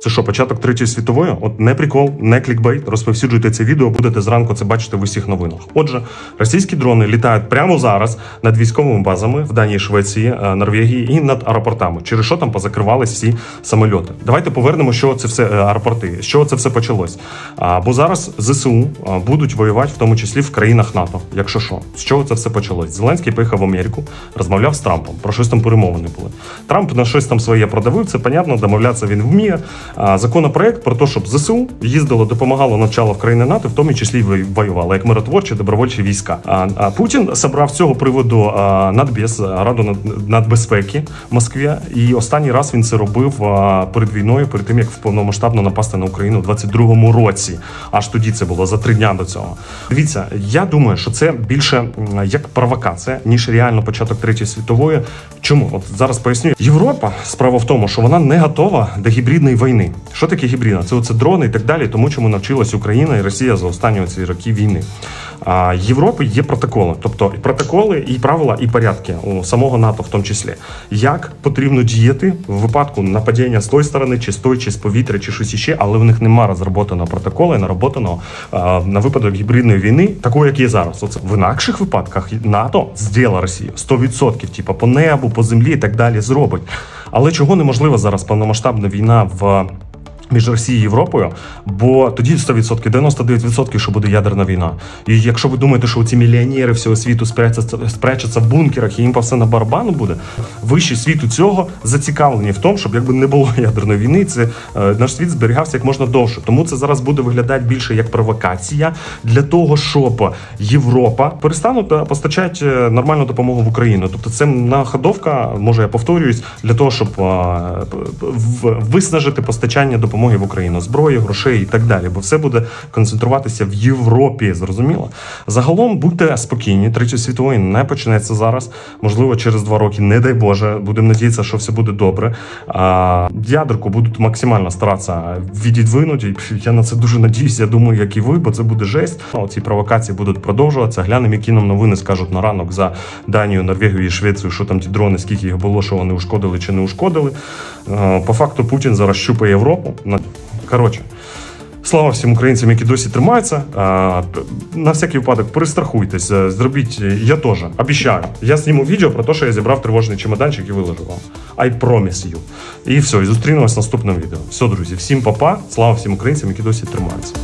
Це що, початок третьої світової? От не прикол, не клікбейт. Розповсюджуйте це відео, будете зранку це бачити в усіх новинах. Отже, російські дрони літають прямо зараз над військовими базами в Данії, Швеції, е, Норвегії і над аеропортами. Через що там позакривались всі самольоти? Давайте повернемо, що це все е, аеропорти, з чого це все почалось. Бо зараз ЗСУ будуть воювати, в тому числі в країнах НАТО. Якщо що, з чого це все почалось? Зеленський поїхав в Америку, розмовляв з Трампом. Про щось там перемовини були. Трамп на щось там своє продавив. Це понятно, домовлятися він вміє. Законопроект про те, щоб ЗСУ їздило, допомагало навчало в країни НАТО, в тому числі воювало як миротворчі добровольчі війська. А, Путін собрав цього приводу Надбез, Раду над- нацбезпеки в Москві. І останній раз він це робив перед війною, перед тим як повномасштабно напасти на Україну у 22-му році. Аж тоді це було за три дня до цього. Дивіться, я думаю, що це більше як провокація, ніж реально початок третьої світової. Чому? От зараз поясню. Європа справа в тому, що вона не готова до гібридної війни. Що таке гібридна? Це оце дрони і так далі, тому чому навчилась Україна і Росія за останні ці роки війни. А Європи є протоколи, тобто і протоколи, і правила, і порядки у самого НАТО, в тому числі, як потрібно діяти в випадку нападіння з тої сторони, чи з тої, чи з повітря, чи щось іще, але в них немає розроботаного протоколу нароботаного на випадок гібридної війни, такої, як є зараз. Оце в інакших випадках НАТО зділа Росію 100%, типу по небу, по землі і так далі зробить. Але чого неможлива зараз повномасштабна війна в між Росією і Європою, бо тоді 100%, 99%, що буде ядерна війна. І якщо ви думаєте, що ці мільйонери всього світу спрячаться, спрячаться в бункерах і їм по все на барабану буде, вищі світу цього зацікавлені в тому, щоб якби не було ядерної війни, це е, наш світ зберігався як можна довше. Тому це зараз буде виглядати більше як провокація для того, щоб Європа перестане постачати е, нормальну допомогу в Україну. Тобто це находовка, може я повторююсь, для того, щоб е, виснажити постачання допомоги в Україну, зброї, грошей і так далі. Бо все буде концентруватися в Європі. Зрозуміло. Загалом будьте спокійні. Третьої світової не почнеться зараз. Можливо, через два роки, не дай Боже. Будемо надіятися, що все буде добре. А, ядерку будуть максимально старатися відідвинути. Я на це дуже надіюсь. Я думаю, як і ви, бо це буде жесть. Ці провокації будуть продовжуватися. Глянемо, які нам новини скажуть на ранок за Данію, Норвегію і Швецію, що там ті дрони, скільки їх було, що вони ушкодили чи не ушкодили. Е, По факту Путін зараз щупає Європу. Коротше. Слава всім українцям, які досі тримаються. На всякий випадок перестрахуйтесь, е, зробіть. е, Я теж обіцяю. Я зніму відео про те, що я зібрав тривожний чемоданчик і виложу вам. I promise you. І все, і зустрінемось в наступному відео. Все, друзі, всім па-па. Слава всім українцям, які досі тримаються.